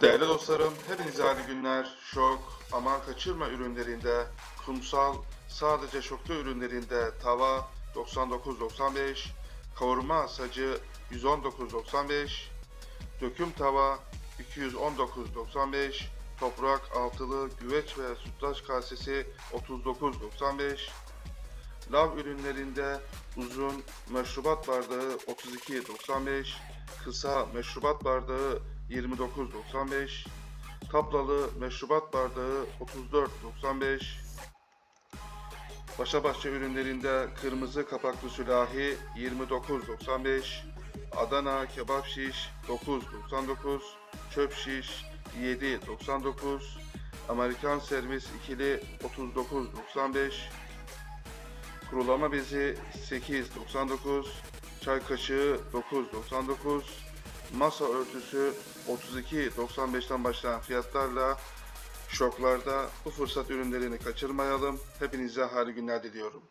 Değerli dostlarım, hepinize hayırlı günler. Şok, aman kaçırma ürünlerinde, kumsal, sadece şoklu ürünlerinde tava 99.95, kavurma sacı 119.95, döküm tava 219.95, toprak altılı güveç ve sütlaç kasesi 39.95, Lav ürünlerinde uzun meşrubat bardağı 32.95, kısa meşrubat bardağı 29.95, taplalı meşrubat bardağı 34.95, Başa bahçe ürünlerinde kırmızı kapaklı sülahi 29.95, Adana kebap şiş 9.99, çöp şiş 7.99, Amerikan servis ikili 39.95, Kurulama bezi 8.99, çay kaşığı 9.99, masa örtüsü 32.95'ten başlayan fiyatlarla şoklarda bu fırsat ürünlerini kaçırmayalım. Hepinize hayırlı günler diliyorum.